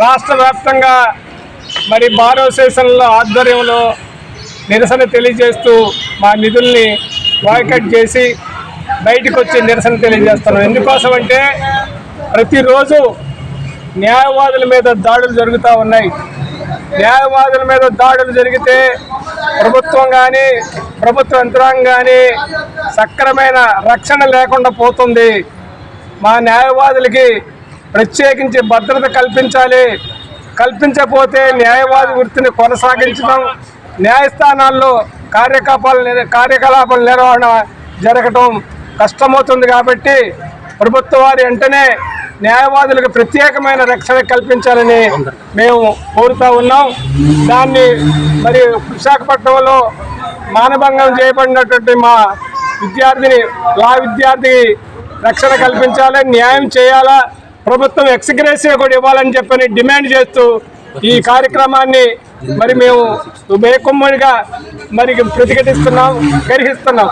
రాష్ట్ర వ్యాప్తంగా మరి బార్ అసోసియేషన్ల ఆధ్వర్యంలో నిరసన తెలియజేస్తూ మా నిధుల్ని బాయ్కట్ చేసి బయటకు వచ్చి నిరసన తెలియజేస్తున్నాం ఎందుకోసం అంటే ప్రతిరోజు న్యాయవాదుల మీద దాడులు జరుగుతూ ఉన్నాయి. న్యాయవాదుల మీద దాడులు జరిగితే ప్రభుత్వం కానీ ప్రభుత్వ యంత్రాంగం కానీ సక్రమైన రక్షణ లేకుండా పోతుంది. మా న్యాయవాదులకి ప్రత్యేకించి భద్రత కల్పించాలి. కల్పించకపోతే న్యాయవాది వృత్తిని కొనసాగించడం న్యాయస్థానాల్లో కార్యకలాపాలు కార్యకలాపాల నిర్వహణ జరగటం కష్టమవుతుంది కాబట్టి ప్రభుత్వ వారి వెంటనే న్యాయవాదులకు ప్రత్యేకమైన రక్షణ కల్పించాలని మేము కోరుతా ఉన్నాం. దాన్ని మరి విశాఖపట్నంలో మానభంగం చేయబడినటువంటి మా విద్యార్థిని లా విద్యార్థి రక్షణ కల్పించాలి న్యాయం చేయాలా? ప్రభుత్వం ఎక్స్గ్రేసివ్ కూడా ఇవ్వాలని చెప్పని డిమాండ్ చేస్తూ ఈ కార్యక్రమాన్ని మరి మేము మేకుమ్మడిగా మరి ప్రతిఘటిస్తున్నాం గర్హిస్తున్నాం.